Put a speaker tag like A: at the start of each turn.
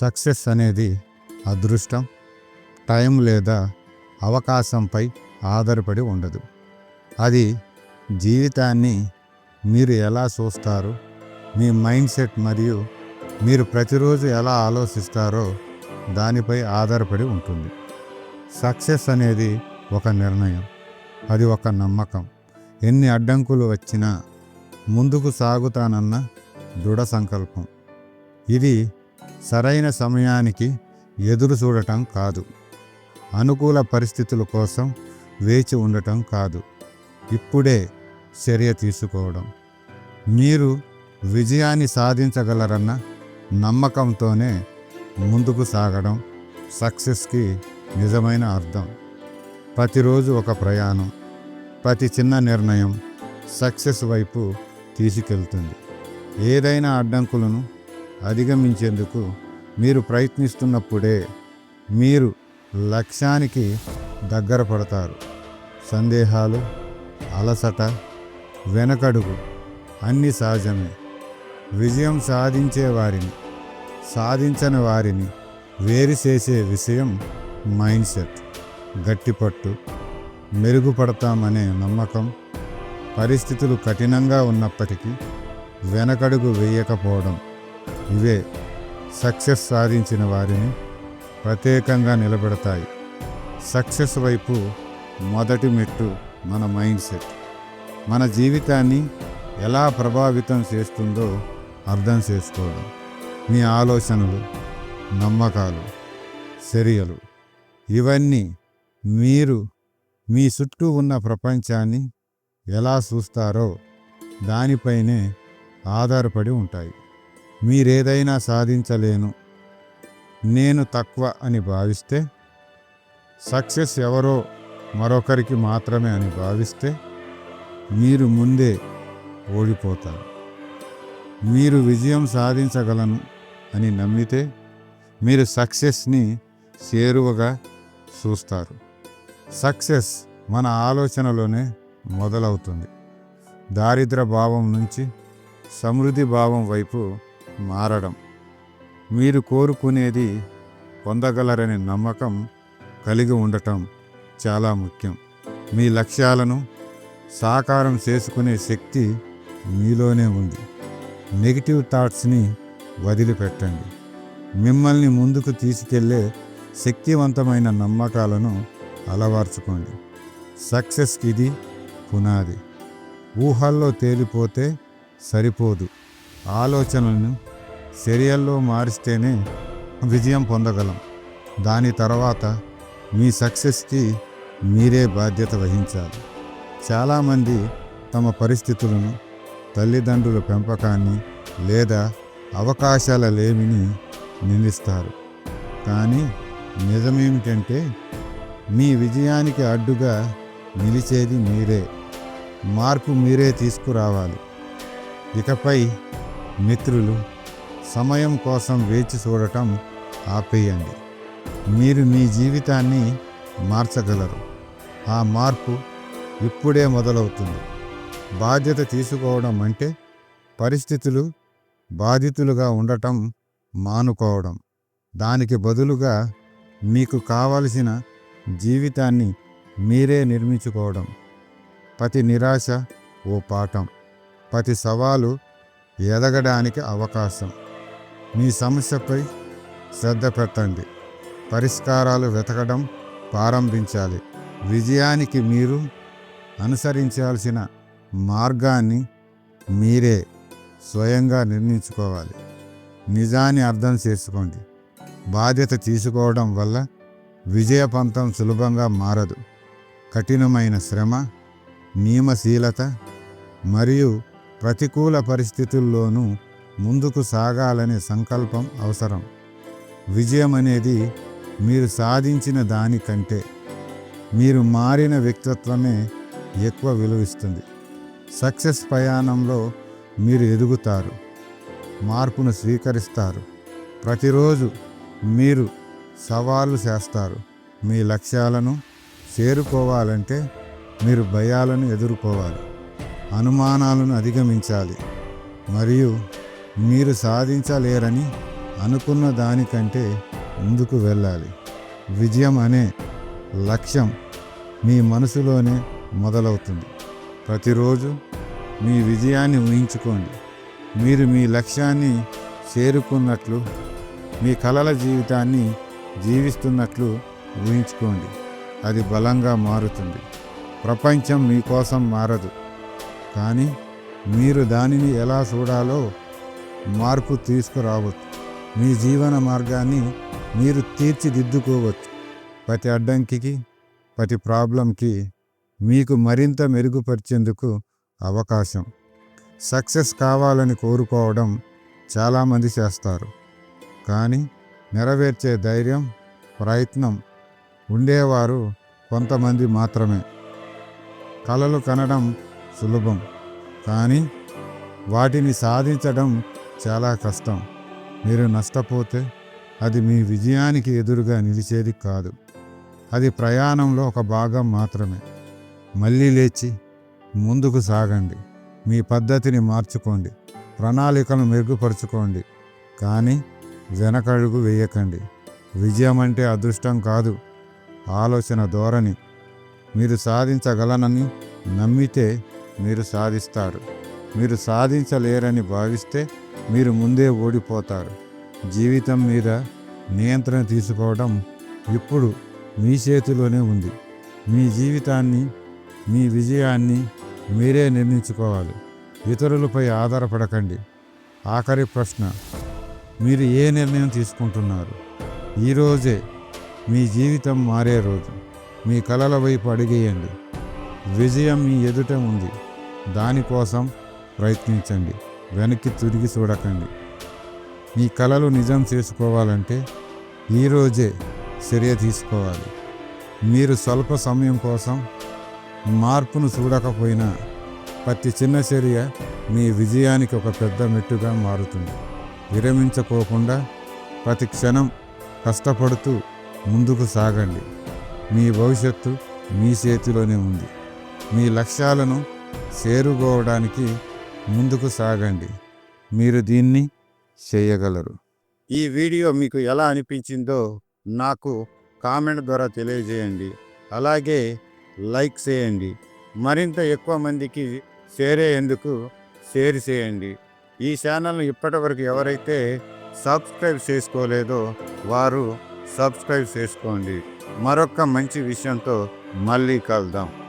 A: Success అనేది అదృష్టం time లేదా అవకాశంపై ఆధారపడి ఉండదు. అది జీవితాన్ని మీరు ఎలా చూస్తారు మీ మైండ్ సెట్ మరియు మీరు ప్రతిరోజు ఎలా ఆలోచిస్తారో దానిపై ఆధారపడి ఉంటుంది. సక్సెస్ అనేది ఒక నిర్ణయం అది ఒక నమ్మకం. ఎన్ని అడ్డంకులు వచ్చినా ముందుకు సాగుతానన్న దృఢ సంకల్పం. ఇది సరైన సమయానికి ఎదురు చూడటం కాదు. అనుకూల పరిస్థితుల కోసం వేచి ఉండటం కాదు. ఇప్పుడే చర్య తీసుకోవడం. మీరు విజయాన్ని సాధించగలరన్న నమ్మకంతోనే ముందుకు సాగడం సక్సెస్కి నిజమైన అర్థం. ప్రతిరోజు ఒక ప్రయాణం ప్రతి చిన్న నిర్ణయం సక్సెస్ వైపు తీసుకెళ్తుంది. ఏదైనా అడ్డంకులను అధిగమించేందుకు మీరు ప్రయత్నిస్తున్నప్పుడే మీరు లక్ష్యానికి దగ్గర పడతారు. సందేహాలు అలసట వెనకడుగు అన్నీ సహజమే. విజయం సాధించే వారిని సాధించని వారిని వేరు చేసే విషయం మైండ్ సెట్. గట్టిపట్టు మెరుగుపడతామనే నమ్మకం పరిస్థితులు కఠినంగా ఉన్నప్పటికీ వెనకడుగు వేయకపోవడం. ఇవే సక్సెస్ సాధించిన వారిని ప్రత్యేకంగా నిలబెడతాయి. సక్సెస్ వైపు మొదటి మెట్టు మన మైండ్ సెట్. మన జీవితాన్ని ఎలా ప్రభావితం చేస్తుందో అర్థం చేసుకోవడం. మీ ఆలోచనలు నమ్మకాలు చర్యలు ఇవన్నీ మీరు మీ చుట్టూ ఉన్న ప్రపంచాన్ని ఎలా చూస్తారో దానిపైనే ఆధారపడి ఉంటాయి. మీరేదైనా సాధించలేను. నేను తక్కువ అని భావిస్తే సక్సెస్ ఎవరో మరొకరికి మాత్రమే అని భావిస్తే మీరు ముందే ఓడిపోతారు. మీరు విజయం సాధించగలను అని నమ్మితే మీరు సక్సెస్ని చేరువగా చూస్తారు. సక్సెస్ మన ఆలోచనలోనే మొదలవుతుంది. దారిద్ర భావం నుంచి సమృద్ధి భావం వైపు మారడం. మీరు కోరుకునేది పొందగలరనే నమ్మకం కలిగి ఉండటం చాలా ముఖ్యం. మీ లక్ష్యాలను సాకారం చేసుకునే శక్తి మీలోనే ఉంది. నెగిటివ్ థాట్స్ని వదిలిపెట్టండి. మిమ్మల్ని ముందుకు తీసుకెళ్ళే శక్తివంతమైన నమ్మకాలను అలవర్చుకోండి. సక్సెస్కి ఇది పునాది. ఊహల్లో తేలిపోతే సరిపోదు. ఆలోచనలను చర్యల్లో మారిస్తేనే విజయం పొందగలం. దాని తర్వాత మీ సక్సెస్కి మీరే బాధ్యత వహించాలి. చాలామంది తమ పరిస్థితులను తల్లిదండ్రుల పెంపకాన్ని లేదా అవకాశాల లేమిని నిందిస్తారు. కానీ నిజమేమిటంటే మీ విజయానికి అడ్డుగా నిలిచేది మీరే. మార్పు మీరే తీసుకురావాలి. ఇకపై మిత్రులు సమయం కోసం వేచి చూడటం ఆపేయండి. మీరు మీ జీవితాన్ని మార్చగలరు. ఆ మార్పు ఇప్పుడే మొదలవుతుంది. బాధ్యత తీసుకోవడం అంటే పరిస్థితులు బాధితులుగా ఉండటం మానుకోవడం. దానికి బదులుగా మీకు కావలసిన జీవితాన్ని మీరే నిర్మించుకోవడం. ప్రతి నిరాశ ఓ పాఠం. ప్రతి సవాలు ఎదగడానికి అవకాశం. మీ సమస్యపై శ్రద్ధ పెట్టండి. పరిష్కారాలు వెతకడం ప్రారంభించాలి. విజయానికి మీరు అనుసరించాల్సిన మార్గాన్ని మీరే స్వయంగా నిర్ణయించుకోవాలి. నిజాన్ని అర్థం చేసుకోండి. బాధ్యత తీసుకోవడం వల్ల విజయపంతం సులభంగా మారదు. కఠినమైన శ్రమ నియమశీలత మరియు ప్రతికూల పరిస్థితుల్లోనూ ముందుకు సాగాలనే సంకల్పం అవసరం. విజయం అనేది మీరు సాధించిన దానికంటే మీరు మారిన వ్యక్తిత్వమే ఎక్కువ విలువిస్తుంది. సక్సెస్ ప్రయాణంలో మీరు ఎదుగుతారు మార్పును స్వీకరిస్తారు. ప్రతిరోజు మీరు సవాళ్ళు చేస్తారు. మీ లక్ష్యాలను చేరుకోవాలంటే మీరు భయాలను ఎదుర్కోవాలి. అనుమానాలను అధిగమించాలి. మరియు మీరు సాధించలేరని అనుకున్న దానికంటే ముందుకు వెళ్ళాలి. విజయం అనే లక్ష్యం మీ మనసులోనే మొదలవుతుంది. ప్రతిరోజు మీ విజయాన్ని ఊహించుకోండి. మీరు మీ లక్ష్యాన్ని చేరుకున్నట్లు మీ కలల జీవితాన్ని జీవిస్తున్నట్లు ఊహించుకోండి. అది బలంగా మారుతుంది. ప్రపంచం మీకోసం మారదు. కానీ మీరు దానిని ఎలా చూడాలో మార్పు తీసుకురావచ్చు మీ జీవన మార్గాన్ని మీరు తీర్చిదిద్దుకోవచ్చు. ప్రతి అడ్డంకికి ప్రతి ప్రాబ్లంకి మీకు మరింత మెరుగుపరిచేందుకు అవకాశం. సక్సెస్ కావాలని కోరుకోవడం చాలామంది చేస్తారు. కానీ నెరవేర్చే ధైర్యం ప్రయత్నం ఉండేవారు కొంతమంది మాత్రమే. కళలు కనడం సులభం. కానీ వాటిని సాధించడం చాలా కష్టం. మీరు నష్టపోతే అది మీ విజయానికి ఎదురుగా నిలిచేది కాదు. అది ప్రయాణంలో ఒక భాగం మాత్రమే. మళ్ళీ లేచి ముందుకు సాగండి. మీ పద్ధతిని మార్చుకోండి. ప్రణాళికను మెరుగుపరుచుకోండి. కానీ వెనకడుగు వేయకండి. విజయం అంటే అదృష్టం కాదు. ఆలోచన ధోరణి. మీరు సాధించగలనని నమ్మితే మీరు సాధిస్తారు. మీరు సాధించలేరని భావిస్తే మీరు ముందే ఓడిపోతారు. జీవితం మీద నియంత్రణ తీసుకోవడం ఇప్పుడు మీ చేతిలోనే ఉంది. మీ జీవితాన్ని మీ విజయాన్ని మీరే నిర్ణయించుకోవాలి. ఇతరులపై ఆధారపడకండి. ఆఖరి ప్రశ్న మీరు ఏ నిర్ణయం తీసుకుంటున్నారు? ఈరోజే మీ జీవితం మారే రోజు. మీ కలల వైపు అడిగేయండి. విజయం మీ ఎదుట ఉంది. దానికోసం ప్రయత్నించండి. వెనక్కి తిరిగి చూడకండి. మీ కళలు నిజం చేసుకోవాలంటే ఈరోజే చర్య తీసుకోవాలి. మీరు స్వల్ప సమయం కోసం మార్పును చూడకపోయినా ప్రతి చిన్న చర్య మీ విజయానికి ఒక పెద్ద మెట్టుగా మారుతుంది. విరమించకోకుండా ప్రతి క్షణం కష్టపడుతూ ముందుకు సాగండి. మీ భవిష్యత్తు మీ చేతిలోనే ఉంది. మీ లక్ష్యాలను చేరుకోవడానికి ముందుకు సాగండి. మీరు దీన్ని చేయగలరు. ఈ వీడియో మీకు ఎలా అనిపించిందో నాకు కామెంట్ ద్వారా తెలియజేయండి. అలాగే లైక్ చేయండి. మరింత ఎక్కువ మందికి చేరేందుకు షేర్ చేయండి. ఈ ఛానల్ను ఇప్పటివరకు ఎవరైతే సబ్స్క్రైబ్ చేసుకోలేదో వారు సబ్స్క్రైబ్ చేసుకోండి. మరొక మంచి విషయంతో మళ్ళీ కలుద్దాం.